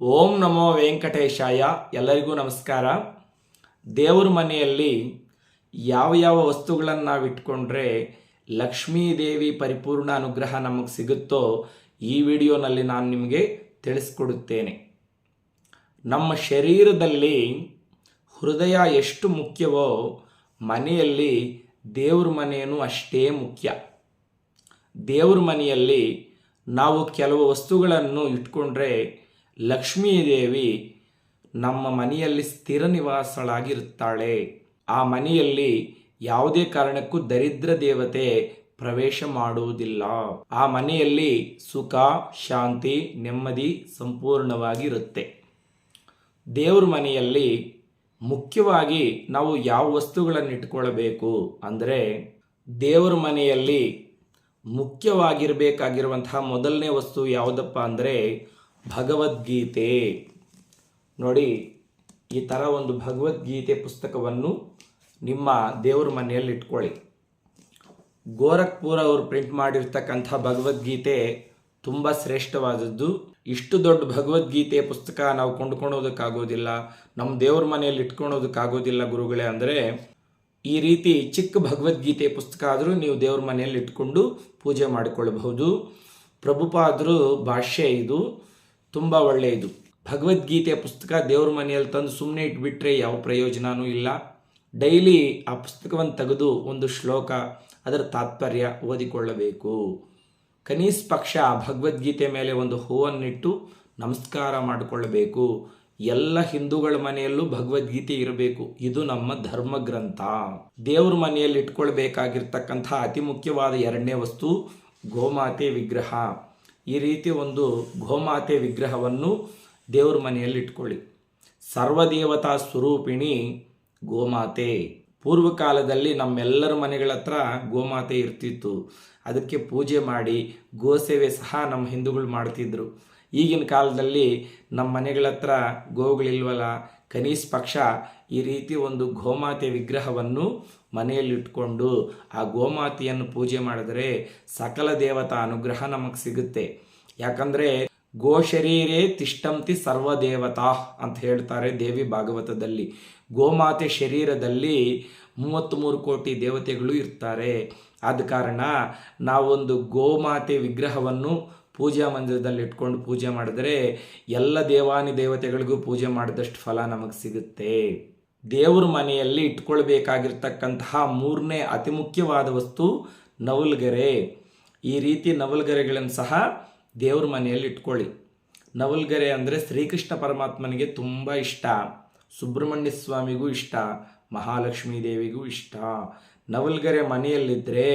ಓಂ ನಮೋ ವೆಂಕಟೇಶಾಯ. ಎಲ್ಲರಿಗೂ ನಮಸ್ಕಾರ. ದೇವ್ರ ಮನೆಯಲ್ಲಿ ಯಾವ ಯಾವ ವಸ್ತುಗಳನ್ನು ನಾವು ಇಟ್ಕೊಂಡ್ರೆ ಲಕ್ಷ್ಮೀ ದೇವಿ ಪರಿಪೂರ್ಣ ಅನುಗ್ರಹ ನಮಗೆ ಸಿಗುತ್ತೋ ಈ ವಿಡಿಯೋನಲ್ಲಿ ನಾನು ನಿಮಗೆ ತಿಳಿಸ್ಕೊಡುತ್ತೇನೆ. ನಮ್ಮ ಶರೀರದಲ್ಲಿ ಹೃದಯ ಎಷ್ಟು ಮುಖ್ಯವೋ ಮನೆಯಲ್ಲಿ ದೇವ್ರ ಮನೆಯೂ ಅಷ್ಟೇ ಮುಖ್ಯ. ದೇವ್ರ ಮನೆಯಲ್ಲಿ ನಾವು ಕೆಲವು ವಸ್ತುಗಳನ್ನು ಇಟ್ಕೊಂಡ್ರೆ ಲಕ್ಷ್ಮೀ ದೇವಿ ನಮ್ಮ ಮನೆಯಲ್ಲಿ ಸ್ಥಿರ ನಿವಾಸಳಾಗಿರುತ್ತಾಳೆ. ಆ ಮನೆಯಲ್ಲಿ ಯಾವುದೇ ಕಾರಣಕ್ಕೂ ದರಿದ್ರ ದೇವತೆ ಪ್ರವೇಶ ಮಾಡುವುದಿಲ್ಲ. ಆ ಮನೆಯಲ್ಲಿ ಸುಖ, ಶಾಂತಿ, ನೆಮ್ಮದಿ ಸಂಪೂರ್ಣವಾಗಿರುತ್ತೆ. ದೇವ್ರ ಮನೆಯಲ್ಲಿ ಮುಖ್ಯವಾಗಿ ನಾವು ಯಾವ ವಸ್ತುಗಳನ್ನು ಇಟ್ಕೊಳ್ಬೇಕು ಅಂದರೆ ದೇವ್ರ ಮನೆಯಲ್ಲಿ ಮುಖ್ಯವಾಗಿರಬೇಕಾಗಿರುವಂತಹ ಮೊದಲನೇ ವಸ್ತು ಯಾವುದಪ್ಪ ಅಂದರೆ ಭಗವದ್ಗೀತೆ. ನೋಡಿ, ಈ ಥರ ಒಂದು ಭಗವದ್ಗೀತೆ ಪುಸ್ತಕವನ್ನು ನಿಮ್ಮ ದೇವ್ರ ಮನೆಯಲ್ಲಿ ಇಟ್ಕೊಳ್ಳಿ. ಗೋರಖ್ಪುರ ಅವರು ಪ್ರಿಂಟ್ ಮಾಡಿರ್ತಕ್ಕಂಥ ಭಗವದ್ಗೀತೆ ತುಂಬ ಶ್ರೇಷ್ಠವಾದದ್ದು. ಇಷ್ಟು ದೊಡ್ಡ ಭಗವದ್ಗೀತೆ ಪುಸ್ತಕ ನಾವು ಕೊಂಡ್ಕೊಳೋದಕ್ಕಾಗೋದಿಲ್ಲ ನಮ್ಮ ದೇವ್ರ ಮನೆಯಲ್ಲಿ ಇಟ್ಕೊಳೋದಕ್ಕಾಗೋದಿಲ್ಲ ಗುರುಗಳೇ ಅಂದರೆ, ಈ ರೀತಿ ಚಿಕ್ಕ ಭಗವದ್ಗೀತೆ ಪುಸ್ತಕ ಆದರೂ ನೀವು ದೇವ್ರ ಮನೆಯಲ್ಲಿ ಇಟ್ಕೊಂಡು ಪೂಜೆ ಮಾಡಿಕೊಳ್ಳಬಹುದು. ಪ್ರಭುಪಾದರು ಭಾಷ್ಯ ಇದು. ತುಂಬ ಒಳ್ಳೆಯದು. ಭಗವದ್ಗೀತೆ ಪುಸ್ತಕ ದೇವ್ರ ಮನೆಯಲ್ಲಿ ತಂದು ಸುಮ್ಮನೆ ಇಟ್ಬಿಟ್ರೆ ಯಾವ ಪ್ರಯೋಜನವೂ ಇಲ್ಲ. ಡೈಲಿ ಆ ಪುಸ್ತಕವನ್ನು ತೆಗೆದು ಒಂದು ಶ್ಲೋಕ ಅದರ ತಾತ್ಪರ್ಯ ಓದಿಕೊಳ್ಳಬೇಕು. ಕನಿಷ್ಠ ಪಕ್ಷ ಭಗವದ್ಗೀತೆ ಮೇಲೆ ಒಂದು ಹೂವನ್ನಿಟ್ಟು ನಮಸ್ಕಾರ ಮಾಡಿಕೊಳ್ಳಬೇಕು. ಎಲ್ಲ ಹಿಂದೂಗಳ ಮನೆಯಲ್ಲೂ ಭಗವದ್ಗೀತೆ ಇರಬೇಕು. ಇದು ನಮ್ಮ ಧರ್ಮ ಗ್ರಂಥ ದೇವ್ರ ಮನೆಯಲ್ಲಿ ಇಟ್ಕೊಳ್ಬೇಕಾಗಿರ್ತಕ್ಕಂಥ ಅತಿ ಮುಖ್ಯವಾದ ಎರಡನೇ ವಸ್ತು ಗೋಮಾತೆ ವಿಗ್ರಹ. ಈ ರೀತಿ ಒಂದು ಗೋಮಾತೆ ವಿಗ್ರಹವನ್ನು ದೇವ್ರ ಮನೆಯಲ್ಲಿ ಇಟ್ಕೊಳ್ಳಿ ಸರ್ವದೇವತಾ ಸ್ವರೂಪಿಣಿ ಗೋಮಾತೆ. ಪೂರ್ವಕಾಲದಲ್ಲಿ ನಮ್ಮೆಲ್ಲರ ಮನೆಗಳ ಹತ್ರ ಗೋಮಾತೆ ಇರ್ತಿತ್ತು. ಅದಕ್ಕೆ ಪೂಜೆ ಮಾಡಿ ಗೋಸೇವೆ ಸಹ ನಮ್ಮ ಹಿಂದೂಗಳು ಮಾಡ್ತಿದ್ರು. ಈಗಿನ ಕಾಲದಲ್ಲಿ ನಮ್ಮ ಮನೆಗಳ ಹತ್ರ ಗೋಗಳಿಲ್ವಲ್ಲ, ಕನಿಷ್ಠ ಪಕ್ಷ ಈ ರೀತಿ ಒಂದು ಗೋಮಾತೆ ವಿಗ್ರಹವನ್ನು ಮನೆಯಲ್ಲಿ ಇಟ್ಕೊಂಡು ಆ ಗೋಮಾತೆಯನ್ನು ಪೂಜೆ ಮಾಡಿದರೆ ಸಕಲ ದೇವತಾ ಅನುಗ್ರಹ ನಮಗೆ ಸಿಗುತ್ತೆ. ಯಾಕಂದರೆ ಗೋ ಶರೀರೇ ತಿಷ್ಟಂತಿ ಸರ್ವದೇವತಾ ಅಂತ ಹೇಳ್ತಾರೆ ದೇವಿ ಭಾಗವತದಲ್ಲಿ. ಗೋಮಾತೆ ಶರೀರದಲ್ಲಿ ಮೂವತ್ತ್ಮೂರು ಕೋಟಿ ದೇವತೆಗಳು ಇರ್ತಾರೆ. ಆದ ಕಾರಣ ನಾವೊಂದು ಗೋಮಾತೆ ವಿಗ್ರಹವನ್ನು ಪೂಜಾ ಮಂದಿರದಲ್ಲಿ ಇಟ್ಕೊಂಡು ಪೂಜೆ ಮಾಡಿದರೆ ಎಲ್ಲ ದೇವಾನಿ ದೇವತೆಗಳಿಗೂ ಪೂಜೆ ಮಾಡಿದಷ್ಟು ಫಲ ನಮಗೆ ಸಿಗುತ್ತೆ. ದೇವ್ರ ಮನೆಯಲ್ಲಿ ಇಟ್ಕೊಳ್ಬೇಕಾಗಿರ್ತಕ್ಕಂತಹ ಮೂರನೇ ಅತಿ ಮುಖ್ಯವಾದ ವಸ್ತು ನವಲ್ಗೆರೆ. ಈ ರೀತಿ ನವಲ್ಗೆರೆಗಳನ್ನು ಸಹ ದೇವ್ರ ಮನೆಯಲ್ಲಿ ಇಟ್ಕೊಳ್ಳಿ. ನವಲ್ಗೆರೆ ಅಂದರೆ ಶ್ರೀಕೃಷ್ಣ ಪರಮಾತ್ಮನಿಗೆ ತುಂಬ ಇಷ್ಟ. ಸುಬ್ರಹ್ಮಣ್ಯ ಸ್ವಾಮಿಗೂ ಇಷ್ಟ. ಮಹಾಲಕ್ಷ್ಮೀ ದೇವಿಗೂ ಇಷ್ಟ. ನವಲ್ಗೆರೆ ಮನೆಯಲ್ಲಿದ್ದರೆ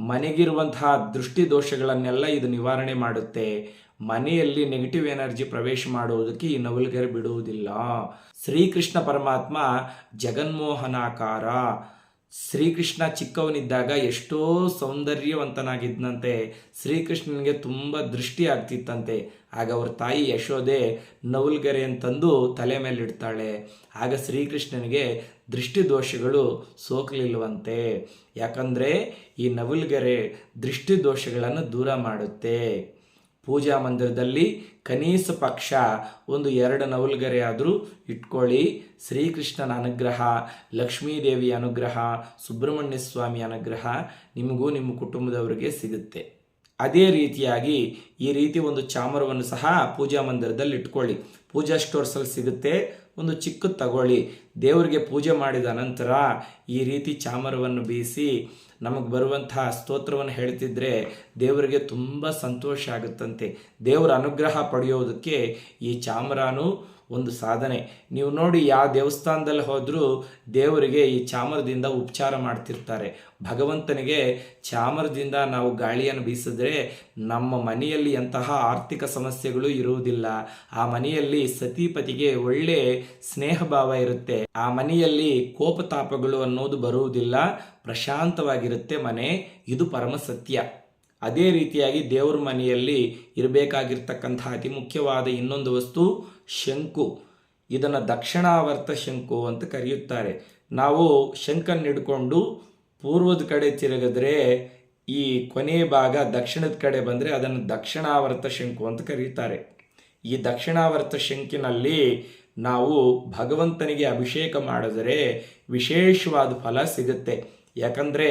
ಮನೆಗಿರುವಂತಹ ದೃಷ್ಟಿ ದೋಷಗಳನ್ನೆಲ್ಲ ಇದು ನಿವಾರಣೆ ಮಾಡುತ್ತೆ. ಮನೆಯಲ್ಲಿ ನೆಗೆಟಿವ್ ಎನರ್ಜಿ ಪ್ರವೇಶ ಮಾಡುವುದಕ್ಕೆ ಈ ನವಲ್ಗೆರೆ ಬಿಡುವುದಿಲ್ಲ. ಶ್ರೀಕೃಷ್ಣ ಪರಮಾತ್ಮ ಜಗನ್ಮೋಹನಾಕಾರ. ಶ್ರೀಕೃಷ್ಣ ಚಿಕ್ಕವನಿದ್ದಾಗ ಎಷ್ಟೋ ಸೌಂದರ್ಯವಂತನಾಗಿದ್ದಂತೆ ಶ್ರೀಕೃಷ್ಣನಿಗೆ ತುಂಬ ದೃಷ್ಟಿ ಆಗ್ತಿತ್ತಂತೆ. ಆಗ ಅವ್ರ ತಾಯಿ ಯಶೋದೆ ನವಲ್ಗೆರೆ ಅಂತಂದು ತಲೆ ಮೇಲೆ ಇಡ್ತಾಳೆ. ಆಗ ಶ್ರೀಕೃಷ್ಣನಿಗೆ ದೃಷ್ಟಿ ದೋಷಗಳು ಸೋಕಲಿಲ್ವಂತೆ ಯಾಕಂದರೆ ಈ ನವಲ್ಗೆರೆ ದೃಷ್ಟಿ ದೋಷಗಳನ್ನು ದೂರ ಮಾಡುತ್ತೆ. ಪೂಜಾ ಮಂದಿರದಲ್ಲಿ ಕನೀಸ ಪಕ್ಷ ಒಂದು ಎರಡು ನವಲ್ಗರೆ ಆದರೂ ಇಟ್ಕೊಳ್ಳಿ. ಶ್ರೀಕೃಷ್ಣನ ಅನುಗ್ರಹ ಲಕ್ಷ್ಮೀದೇವಿ ಅನುಗ್ರಹ ಸುಬ್ರಹ್ಮಣ್ಯ ಸ್ವಾಮಿ ಅನುಗ್ರಹ ನಿಮಗೂ ನಿಮ್ಮ ಕುಟುಂಬದವರಿಗೆ ಸಿಗುತ್ತೆ. ಅದೇ ರೀತಿಯಾಗಿ ಈ ರೀತಿ ಒಂದು ಚಾಮರವನ್ನು ಸಹ ಪೂಜಾ ಮಂದಿರದಲ್ಲಿ ಇಟ್ಕೊಳ್ಳಿ. ಪೂಜಾ ಸ್ಟೋರ್ಸಲ್ಲಿ ಸಿಗುತ್ತೆ. ಒಂದು ಚಿಕ್ಕ ತಗೊಳ್ಳಿ. ದೇವರಿಗೆ ಪೂಜೆ ಮಾಡಿದ ನಂತರ ಈ ರೀತಿ ಚಾಮರವನ್ನು ಬೀಸಿ ನಮಗೆ ಬರುವಂತಹ ಸ್ತೋತ್ರವನ್ನು ಹೇಳ್ತಿದ್ರೆ ದೇವರಿಗೆ ತುಂಬ ಸಂತೋಷ ಆಗುತ್ತಂತೆ. ದೇವರ ಅನುಗ್ರಹ ಪಡೆಯೋದಕ್ಕೆ ಈ ಚಾಮರಾನು ಒಂದು ಸಾಧನೆ. ನೀವು ನೋಡಿ ಯಾವ ದೇವಸ್ಥಾನದಲ್ಲಿ ಹೋದರೂ ದೇವರಿಗೆ ಈ ಚಾಮರದಿಂದ ಉಪಚಾರ ಮಾಡ್ತಿರ್ತಾರೆ. ಭಗವಂತನಿಗೆ ಚಾಮರದಿಂದ ನಾವು ಗಾಳಿಯನ್ನು ಬೀಸಿದ್ರೆ ನಮ್ಮ ಮನೆಯಲ್ಲಿ ಎಂತಹ ಆರ್ಥಿಕ ಸಮಸ್ಯೆಗಳು ಇರುವುದಿಲ್ಲ. ಆ ಮನೆಯಲ್ಲಿ ಸತಿಪತಿಗೆ ಒಳ್ಳೆ ಸ್ನೇಹ ಭಾವ ಇರುತ್ತೆ. ಆ ಮನೆಯಲ್ಲಿ ಕೋಪತಾಪಗಳು ಅನ್ನೋದು ಬರುವುದಿಲ್ಲ. ಪ್ರಶಾಂತವಾಗಿರುತ್ತೆ ಮನೆ. ಇದು ಪರಮ ಸತ್ಯ. ಅದೇ ರೀತಿಯಾಗಿ ದೇವ್ರ ಮನೆಯಲ್ಲಿ ಇರಬೇಕಾಗಿರ್ತಕ್ಕಂಥ ಅತಿ ಮುಖ್ಯವಾದ ಇನ್ನೊಂದು ವಸ್ತು ಶಂಕು. ಇದನ್ನು ದಕ್ಷಿಣಾವರ್ತ ಶಂಕು ಅಂತ ಕರೆಯುತ್ತಾರೆ. ನಾವು ಶಂಕನ್ನು ಹಿಡ್ಕೊಂಡು ಪೂರ್ವದ ಕಡೆ ತಿರುಗಿದ್ರೆ ಈ ಕೊನೆಯ ಭಾಗ ದಕ್ಷಿಣದ ಕಡೆ ಬಂದರೆ ಅದನ್ನು ದಕ್ಷಿಣಾವರ್ತ ಶಂಕು ಅಂತ ಕರೀತಾರೆ. ಈ ದಕ್ಷಿಣಾವರ್ತ ಶಂಕಿನಲ್ಲಿ ನಾವು ಭಗವಂತನಿಗೆ ಅಭಿಷೇಕ ಮಾಡಿದರೆ ವಿಶೇಷವಾದ ಫಲ ಸಿಗುತ್ತೆ. ಯಾಕಂದರೆ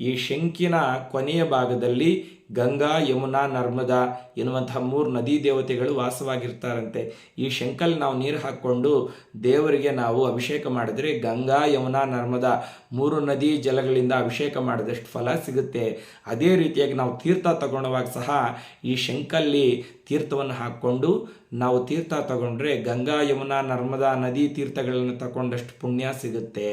ಈ ಶಂಕಿನ ಕೊನೆಯ ಭಾಗದಲ್ಲಿ ಗಂಗಾ, ಯಮುನಾ, ನರ್ಮದಾ ಎನ್ನುವಂಥ ಮೂರು ನದಿ ದೇವತೆಗಳು ವಾಸವಾಗಿರ್ತಾರಂತೆ. ಈ ಶಂಕಲ್ಲಿ ನಾವು ನೀರು ಹಾಕ್ಕೊಂಡು ದೇವರಿಗೆ ನಾವು ಅಭಿಷೇಕ ಮಾಡಿದ್ರೆ ಗಂಗಾ, ಯಮುನಾ, ನರ್ಮದಾ ಮೂರು ನದಿ ಜಲಗಳಿಂದ ಅಭಿಷೇಕ ಮಾಡಿದಷ್ಟು ಫಲ ಸಿಗುತ್ತೆ. ಅದೇ ರೀತಿಯಾಗಿ ನಾವು ತೀರ್ಥ ತಗೊಳ್ಳುವಾಗ ಸಹ ಈ ಶಂಕಲ್ಲಿ ತೀರ್ಥವನ್ನು ಹಾಕ್ಕೊಂಡು ನಾವು ತೀರ್ಥ ತಗೊಂಡ್ರೆ ಗಂಗಾ, ಯಮುನಾ, ನರ್ಮದಾ ನದಿ ತೀರ್ಥಗಳನ್ನು ತಗೊಂಡಷ್ಟು ಪುಣ್ಯ ಸಿಗುತ್ತೆ.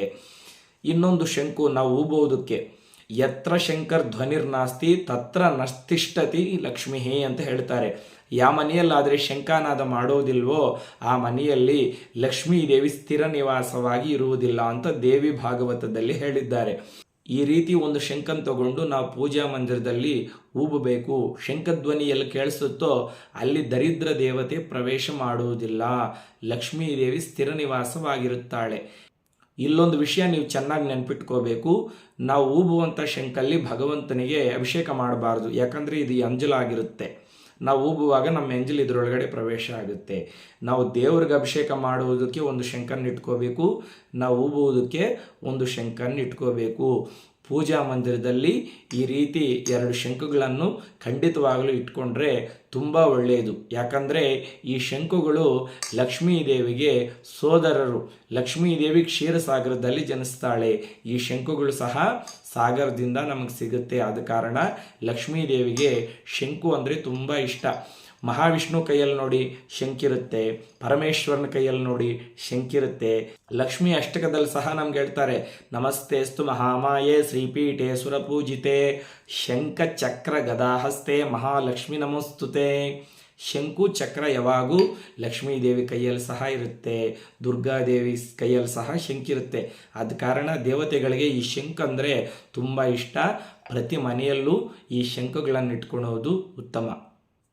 ಇನ್ನೊಂದು ಶಂಕು ನಾವು ಊಬೋದಕ್ಕೆ. ಎತ್ರ ಶಂಕರ್ ಧ್ವನಿರ್ನಾಸ್ತಿ ತತ್ರ ನಸ್ತಿಷ್ಠತಿ ಲಕ್ಷ್ಮೀ ಅಂತ ಹೇಳ್ತಾರೆ. ಯಾವ ಮನೆಯಲ್ಲಾದರೆ ಶಂಕಾನಾದ ಮಾಡೋದಿಲ್ವೋ, ಆ ಮನೆಯಲ್ಲಿ ಲಕ್ಷ್ಮೀ ದೇವಿ ಸ್ಥಿರ ನಿವಾಸವಾಗಿ ಇರುವುದಿಲ್ಲ ಅಂತ ದೇವಿ ಭಾಗವತದಲ್ಲಿ ಹೇಳಿದ್ದಾರೆ. ಈ ರೀತಿ ಒಂದು ಶಂಕನ್ ತಗೊಂಡು ನಾವು ಪೂಜಾ ಮಂದಿರದಲ್ಲಿ ಊಬಬೇಕು. ಶಂಖಧ್ವನಿ ಎಲ್ಲಿ ಕೇಳಿಸುತ್ತೋ ಅಲ್ಲಿ ದರಿದ್ರ ದೇವತೆ ಪ್ರವೇಶ ಮಾಡುವುದಿಲ್ಲ. ಲಕ್ಷ್ಮೀ ದೇವಿ ಸ್ಥಿರ ನಿವಾಸವಾಗಿರುತ್ತಾಳೆ. ಇಲ್ಲೊಂದು ವಿಷಯ ನೀವು ಚೆನ್ನಾಗಿ ನೆನ್ಪಿಟ್ಕೋಬೇಕು. ನಾವು ಊಬುವಂಥ ಶಂಕಲ್ಲಿ ಭಗವಂತನಿಗೆ ಅಭಿಷೇಕ ಮಾಡಬಾರ್ದು. ಯಾಕಂದರೆ ಇದು ಅಂಜಲಾಗಿರುತ್ತೆ ನಾವು ಊಬುವಾಗ ನಮ್ಮ ಎಂಜಲ್ ಇದರೊಳಗಡೆ ಪ್ರವೇಶ ಆಗುತ್ತೆ. ನಾವು ದೇವ್ರಿಗೆ ಅಭಿಷೇಕ ಮಾಡುವುದಕ್ಕೆ ಒಂದು ಶಂಕನ್ನು ಇಟ್ಕೋಬೇಕು. ನಾವು ಊಬುವುದಕ್ಕೆ ಒಂದು ಶಂಕನ್ನು ಇಟ್ಕೋಬೇಕು. ಪೂಜಾ ಮಂದಿರದಲ್ಲಿ ಈ ರೀತಿ ಎರಡು ಶಂಕುಗಳನ್ನು ಖಂಡಿತವಾಗಲೂ ಇಟ್ಕೊಂಡ್ರೆ ತುಂಬ ಒಳ್ಳೆಯದು. ಯಾಕಂದರೆ ಈ ಶಂಕುಗಳು ಲಕ್ಷ್ಮೀ ದೇವಿಗೆ ಸೋದರರು. ಲಕ್ಷ್ಮೀ ದೇವಿ ಕ್ಷೀರಸಾಗರದಲ್ಲಿ ಜನಿಸ್ತಾಳೆ. ಈ ಶಂಕುಗಳು ಸಹ ಸಾಗರದಿಂದ ನಮಗೆ ಸಿಗುತ್ತೆ. ಆದ ಕಾರಣ ಲಕ್ಷ್ಮೀ ದೇವಿಗೆ ಶಂಕು ಅಂದರೆ ತುಂಬ ಇಷ್ಟ. ಮಹಾವಿಷ್ಣು ಕೈಯಲ್ಲಿ ನೋಡಿ ಶಂಕಿರುತ್ತೆ, ಪರಮೇಶ್ವರನ ಕೈಯಲ್ಲಿ ನೋಡಿ ಶಂಕಿರುತ್ತೆ. ಲಕ್ಷ್ಮಿ ಅಷ್ಟಕದಲ್ಲಿ ಸಹ ನಮ್ಗೆ ಹೇಳ್ತಾರೆ ನಮಸ್ತೆಸ್ತು ಮಹಾಮಾಯೆ, ಶ್ರೀಪೀಠೆ ಸುರಪೂಜಿತೆ. ಶಂಖ ಚಕ್ರ ಗದಾಹಸ್ತೆ ಮಹಾಲಕ್ಷ್ಮಿ ನಮಸ್ತುತೆ. ಶಂಕು ಚಕ್ರ ಯಾವಾಗೂ ಲಕ್ಷ್ಮೀದೇವಿ ಕೈಯಲ್ಲಿ ಸಹ ಇರುತ್ತೆ ದುರ್ಗಾದೇವಿ ಕೈಯಲ್ಲಿ ಸಹ ಶಂಕಿರುತ್ತೆ. ಆದ ಕಾರಣ ದೇವತೆಗಳಿಗೆ ಈ ಶಂಖ ಅಂದರೆ ತುಂಬ ಇಷ್ಟ. ಪ್ರತಿ ಮನೆಯಲ್ಲೂ ಈ ಶಂಖಗಳನ್ನು ಇಟ್ಕೊಳ್ಳೋದು ಉತ್ತಮ.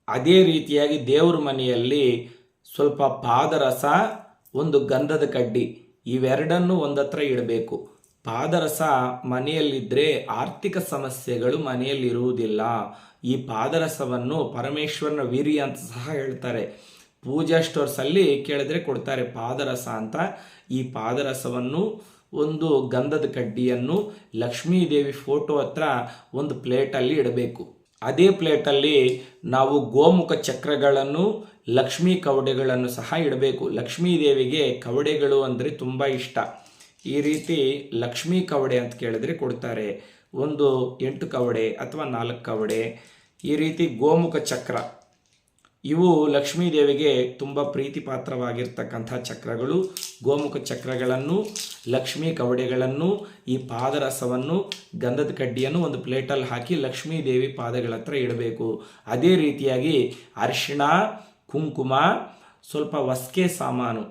ಅದೇ ರೀತಿಯಾಗಿ ದೇವ್ರ ಮನೆಯಲ್ಲಿ ಸ್ವಲ್ಪ ಪಾದರಸ, ಒಂದು ಗಂಧದ ಕಡ್ಡಿ, ಇವೆರಡನ್ನು ಒಂದತ್ರ ಇಡಬೇಕು. ಪಾದರಸ ಮನೆಯಲ್ಲಿದ್ದರೆ ಆರ್ಥಿಕ ಸಮಸ್ಯೆಗಳು ಮನೆಯಲ್ಲಿರುವುದಿಲ್ಲ. ಈ ಪಾದರಸವನ್ನು ಪರಮೇಶ್ವರನ ವೀರ್ಯ ಅಂತ ಸಹ ಹೇಳ್ತಾರೆ. ಪೂಜಾ ಸ್ಟೋರ್ಸಲ್ಲಿ ಕೇಳಿದ್ರೆ ಕೊಡ್ತಾರೆ ಪಾದರಸ ಅಂತ. ಈ ಪಾದರಸವನ್ನು ಒಂದು ಗಂಧದ ಕಡ್ಡಿಯನ್ನು ಲಕ್ಷ್ಮೀದೇವಿ ಫೋಟೋ ಹತ್ರ ಒಂದು ಪ್ಲೇಟಲ್ಲಿ ಇಡಬೇಕು. ಅದೇ ಪ್ಲೇಟಲ್ಲಿ ನಾವು ಗೋಮುಖ ಚಕ್ರಗಳನ್ನು, ಲಕ್ಷ್ಮೀ ಕವಡೆಗಳನ್ನು ಸಹ ಇಡಬೇಕು. ಲಕ್ಷ್ಮೀ ದೇವಿಗೆ ಕವಡೆಗಳು ಅಂದರೆ ತುಂಬ ಇಷ್ಟ. ಈ ರೀತಿ ಲಕ್ಷ್ಮೀ ಕವಡೆ ಅಂತ ಕೇಳಿದ್ರೆ ಕೊಡ್ತಾರೆ. ಒಂದು ಎಂಟು ಕವಡೆ ಅಥವಾ ನಾಲ್ಕು ಕವಡೆ. ಈ ರೀತಿ ಗೋಮುಖ ಚಕ್ರ. ಇವು ಲಕ್ಷ್ಮೀ ದೇವಿಗೆ ತುಂಬ ಪ್ರೀತಿ ಪಾತ್ರವಾಗಿರ್ತಕ್ಕಂಥ ಚಕ್ರಗಳು. ಗೋಮುಖ ಚಕ್ರಗಳನ್ನು, ಲಕ್ಷ್ಮೀ ಕವಡೆಗಳನ್ನು, ಈ ಪಾದರಸವನ್ನು, ಗಂಧದ ಕಡ್ಡಿಯನ್ನು ಒಂದು ಪ್ಲೇಟಲ್ಲಿ ಹಾಕಿ ಲಕ್ಷ್ಮೀ ದೇವಿ ಪಾದಗಳ ಹತ್ರ ಇಡಬೇಕು. ಅದೇ ರೀತಿಯಾಗಿ ಅರಿಶಿಣ, ಕುಂಕುಮ, ಸ್ವಲ್ಪ ವಸ್ಕೆ ಸಾಮಾನು,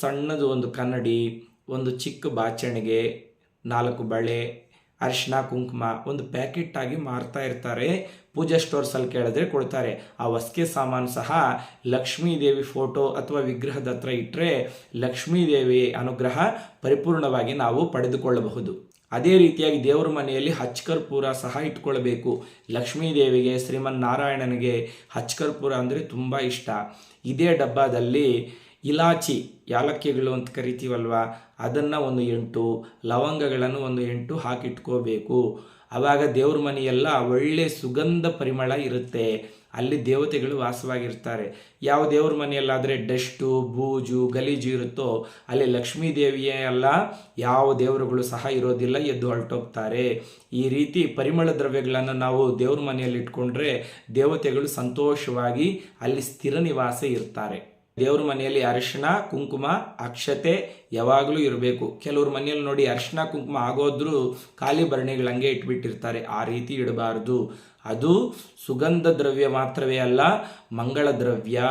ಸಣ್ಣದು ಒಂದು ಕನ್ನಡಿ, ಒಂದು ಚಿಕ್ಕ ಬಾಚಣಿಗೆ, ನಾಲ್ಕು ಬಳೆ, ಅರ್ಶಿಣ, ಕುಂಕುಮ ಒಂದು ಪ್ಯಾಕೆಟ್ ಆಗಿ ಮಾರ್ತಾ ಇರ್ತಾರೆ. ಪೂಜಾ ಸ್ಟೋರ್ಸಲ್ಲಿ ಕೇಳಿದ್ರೆ ಕೊಡ್ತಾರೆ. ಆ ವಸ್ಕೆ ಸಾಮಾನು ಸಹ ಲಕ್ಷ್ಮೀ ದೇವಿ ಫೋಟೋ ಅಥವಾ ವಿಗ್ರಹದ ಹತ್ರ ಇಟ್ಟರೆ ಲಕ್ಷ್ಮೀ ದೇವಿ ಅನುಗ್ರಹ ಪರಿಪೂರ್ಣವಾಗಿ ನಾವು ಪಡೆದುಕೊಳ್ಳಬಹುದು. ಅದೇ ರೀತಿಯಾಗಿ ದೇವರ ಮನೆಯಲ್ಲಿ ಹಚ್ಕರ್ಪೂರ ಸಹ ಇಟ್ಕೊಳ್ಬೇಕು. ಲಕ್ಷ್ಮೀ ದೇವಿಗೆ ಶ್ರೀಮನ್ ನಾರಾಯಣನಿಗೆ ಹಚ್ಕರ್ಪೂರ ಅಂದರೆ ತುಂಬ ಇಷ್ಟ. ಇದೇ ಡಬ್ಬದಲ್ಲಿ ಇಲಾಚಿ, ಯಾಲಕ್ಕಿಗಳು ಅಂತ ಕರಿತೀವಲ್ವ, ಅದನ್ನು ಒಂದು ಎಂಟು, ಲವಂಗಗಳನ್ನು ಒಂದು ಎಂಟು ಹಾಕಿಟ್ಕೋಬೇಕು. ಆವಾಗ ದೇವ್ರ ಮನೆಯೆಲ್ಲ ಒಳ್ಳೆ ಸುಗಂಧ ಪರಿಮಳ ಇರುತ್ತೆ. ಅಲ್ಲಿ ದೇವತೆಗಳು ವಾಸವಾಗಿರ್ತಾರೆ. ಯಾವ ದೇವ್ರ ಮನೆಯಲ್ಲಾದರೆ ಡಸ್ಟು, ಬೂಜು, ಗಲೀಜು ಇರುತ್ತೋ ಅಲ್ಲಿ ಲಕ್ಷ್ಮೀ ದೇವಿಯೇ ಅಲ್ಲ, ಯಾವ ದೇವರುಗಳು ಸಹ ಇರೋದಿಲ್ಲ, ಎದ್ದು ಹೊರಟೋಗ್ತಾರೆ. ಈ ರೀತಿ ಪರಿಮಳ ದ್ರವ್ಯಗಳನ್ನು ನಾವು ದೇವ್ರ ಮನೆಯಲ್ಲಿ ಇಟ್ಕೊಂಡ್ರೆ ದೇವತೆಗಳು ಸಂತೋಷವಾಗಿ ಅಲ್ಲಿ ಸ್ಥಿರ ನಿವಾಸ ಇರ್ತಾರೆ. ದೇವ್ರ ಮನೆಯಲ್ಲಿ ಅರಿಶಿಣ, ಕುಂಕುಮ, ಅಕ್ಷತೆ ಯಾವಾಗಲೂ ಇರಬೇಕು. ಕೆಲವ್ರ ಮನೆಯಲ್ಲಿ ನೋಡಿ ಅರಿಶಿಣ, ಕುಂಕುಮ ಆಗೋದ್ರೂ ಖಾಲಿ ಭರಣಿಗಳು ಹಂಗೆ ಇಟ್ಬಿಟ್ಟಿರ್ತಾರೆ. ಆ ರೀತಿ ಇಡಬಾರ್ದು. ಅದು ಸುಗಂಧ ದ್ರವ್ಯ ಮಾತ್ರವೇ ಅಲ್ಲ, ಮಂಗಳ ದ್ರವ್ಯ.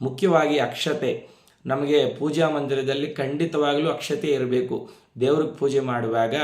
ಮುಖ್ಯವಾಗಿ ಅಕ್ಷತೆ. ನಮಗೆ ಪೂಜಾ ಮಂದಿರದಲ್ಲಿ ಖಂಡಿತವಾಗಲೂ ಅಕ್ಷತೆ ಇರಬೇಕು. ದೇವ್ರಿಗೆ ಪೂಜೆ ಮಾಡುವಾಗ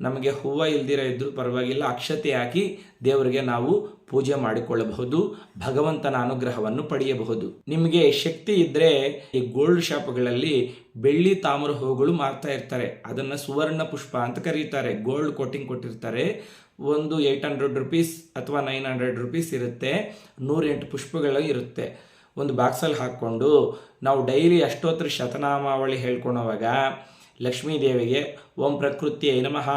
ನಮಗೆ ಹೂವು ಇಲ್ದಿರ ಇದ್ದರೂ ಪರವಾಗಿಲ್ಲ, ಅಕ್ಷತೆ ಹಾಕಿ ದೇವರಿಗೆ ನಾವು ಪೂಜೆ ಮಾಡಿಕೊಳ್ಳಬಹುದು, ಭಗವಂತನ ಅನುಗ್ರಹವನ್ನು ಪಡೆಯಬಹುದು. ನಿಮಗೆ ಶಕ್ತಿ ಇದ್ದರೆ ಈ ಗೋಲ್ಡ್ ಶಾಪ್ಗಳಲ್ಲಿ ಬೆಳ್ಳಿ ತಾಮ್ರ ಹೂಗಳು ಮಾರ್ತಾ ಇರ್ತಾರೆ. ಅದನ್ನು ಸುವರ್ಣ ಪುಷ್ಪ ಅಂತ ಕರೀತಾರೆ. ಗೋಲ್ಡ್ ಕೋಟಿಂಗ್ ಕೊಟ್ಟಿರ್ತಾರೆ. ಒಂದು ಏಯ್ಟ್ ಹಂಡ್ರೆಡ್ ರುಪೀಸ್ ಅಥವಾ ನೈನ್ ಹಂಡ್ರೆಡ್ ರುಪೀಸ್ ಇರುತ್ತೆ. ನೂರೆಂಟು ಪುಷ್ಪಗಳು ಇರುತ್ತೆ. ಒಂದು ಬಾಕ್ಸಲ್ಲಿ ಹಾಕ್ಕೊಂಡು ನಾವು ಡೈಲಿ ಅಷ್ಟೋತ್ತರ ಶತನಾಮಾವಳಿ ಹೇಳ್ಕೊಳೋವಾಗ ಲಕ್ಷ್ಮೀದೇವಿಗೆ ಓಂ ಪ್ರಕೃತಿಯೇ ನಮಃ,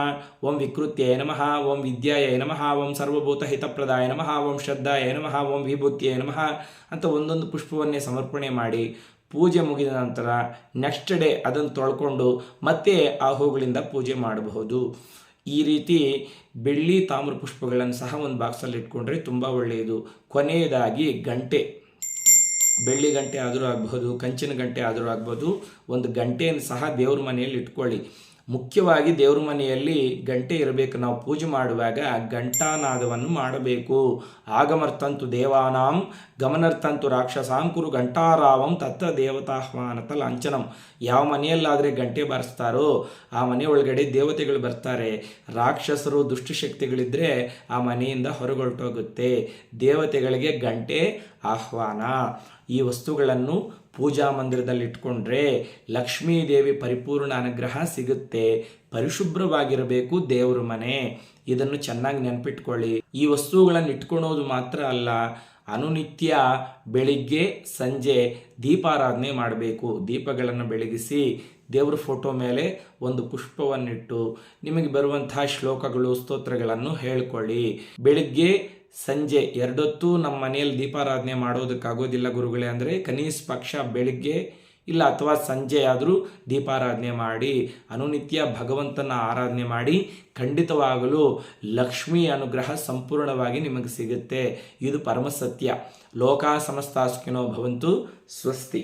ಓಂ ವಿಕೃತ್ಯ ನಮಃ, ಓಂ ವಿದ್ಯಾಯ ನಮಃ, ಓಂ ಸರ್ವಭೂತ ಹಿತಪ್ರದಾಯ ನಮಃ, ಓಂ ಶ್ರದ್ಧಾಯ ನಮಃ, ಓಂ ವಿಭೂತಿಯೇ ನಮಃ ಅಂತ ಒಂದೊಂದು ಪುಷ್ಪವನ್ನೇ ಸಮರ್ಪಣೆ ಮಾಡಿ ಪೂಜೆ ಮುಗಿದ ನಂತರ ನೆಕ್ಸ್ಟ್ ಡೇ ಅದನ್ನು ತೊಳ್ಕೊಂಡು ಮತ್ತೆ ಆ ಹೂಗಳಿಂದ ಪೂಜೆ ಮಾಡಬಹುದು. ಈ ರೀತಿ ಬೆಳ್ಳಿ ತಾಮ್ರ ಪುಷ್ಪಗಳನ್ನು ಸಹ ಒಂದು ಬಾಕ್ಸಲ್ಲಿ ಇಟ್ಕೊಂಡ್ರೆ ತುಂಬ ಒಳ್ಳೆಯದು. ಕೊನೆಯದಾಗಿ ಗಂಟೆ. ಬೆಳ್ಳಿ ಗಂಟೆ ಆದರೂ ಆಗ್ಬೋದು ಕಂಚಿನ ಗಂಟೆ ಆದರೂ ಆಗ್ಬೋದು ಒಂದು ಗಂಟೆಯನ್ನು ಸಹ ದೇವ್ರ ಮನೆಯಲ್ಲಿ ಇಟ್ಕೊಳ್ಳಿ. ಮುಖ್ಯವಾಗಿ ದೇವ್ರ ಮನೆಯಲ್ಲಿ ಗಂಟೆ ಇರಬೇಕು. ನಾವು ಪೂಜೆ ಮಾಡುವಾಗ ಘಂಟಾನಾದವನ್ನು ಮಾಡಬೇಕು. ಆಗಮರ್ತಂತು ದೇವಾನಾಂ ಗಮನರ್ತಂತು ರಾಕ್ಷಸಾಂ, ಕುರು ಘಂಟಾರಾವಂ ತತ್ತ ದೇವತಾಹ್ವಾನತ ಲಾಂಛನಂ. ಯಾವ ಮನೆಯಲ್ಲಾದರೆ ಗಂಟೆ ಬಾರಿಸ್ತಾರೋ, ಆ ಮನೆ ಒಳಗಡೆ ದೇವತೆಗಳು ಬರ್ತಾರೆ. ರಾಕ್ಷಸರು ದುಷ್ಟಶಕ್ತಿಗಳಿದ್ದರೆ ಆ ಮನೆಯಿಂದ ಹೊರಗೊಳ್ಟೋಗುತ್ತೆ. ದೇವತೆಗಳಿಗೆ ಗಂಟೆ, ಆಹ್ವಾನ. ಈ ವಸ್ತುಗಳನ್ನು ಪೂಜಾ ಮಂದಿರದಲ್ಲಿ ಇಟ್ಕೊಂಡ್ರೆ ಲಕ್ಷ್ಮೀ ದೇವಿ ಪರಿಪೂರ್ಣ ಅನುಗ್ರಹ ಸಿಗುತ್ತೆ. ಪರಿಶುಭ್ರವಾಗಿರಬೇಕು ದೇವ್ರ ಮನೆ. ಇದನ್ನು ಚೆನ್ನಾಗಿ ನೆನಪಿಟ್ಕೊಳ್ಳಿ. ಈ ವಸ್ತುಗಳನ್ನು ಇಟ್ಕೊಳೋದು ಮಾತ್ರ ಅಲ್ಲ, ಅನುನಿತ್ಯ ಬೆಳಿಗ್ಗೆ, ಸಂಜೆ ದೀಪಾರಾಧನೆ ಮಾಡಬೇಕು. ದೀಪಗಳನ್ನು ಬೆಳಗಿಸಿ ದೇವ್ರ ಫೋಟೋ ಮೇಲೆ ಒಂದು ಪುಷ್ಪವನ್ನಿಟ್ಟು ನಿಮಗೆ ಬರುವಂತಹ ಶ್ಲೋಕಗಳು, ಸ್ತೋತ್ರಗಳನ್ನು ಹೇಳ್ಕೊಳ್ಳಿ. ಬೆಳಿಗ್ಗೆ ಸಂಜೆ ಎರಡೊತ್ತು ನಮ್ಮ ಮನೆಯಲ್ಲಿ ದೀಪಾರಾಧನೆ ಮಾಡೋದಕ್ಕಾಗೋದಿಲ್ಲ ಗುರುಗಳೇ ಅಂದರೆ ಕನಿಷ್ಠ ಪಕ್ಷ ಬೆಳಿಗ್ಗೆ ಇಲ್ಲ ಅಥವಾ ಸಂಜೆ ಆದರೂ ದೀಪಾರಾಧನೆ ಮಾಡಿ, ಅನುನಿತ್ಯ ಭಗವಂತನ ಆರಾಧನೆ ಮಾಡಿ, ಖಂಡಿತವಾಗಲೂ ಲಕ್ಷ್ಮಿ ಅನುಗ್ರಹ ಸಂಪೂರ್ಣವಾಗಿ ನಿಮಗೆ ಸಿಗುತ್ತೆ. ಇದು ಪರಮಸತ್ಯ ಲೋಕ ಸಮಸ್ತಾಸ್ಕಿನೋ ಭವಂತು ಸ್ವಸ್ತಿ.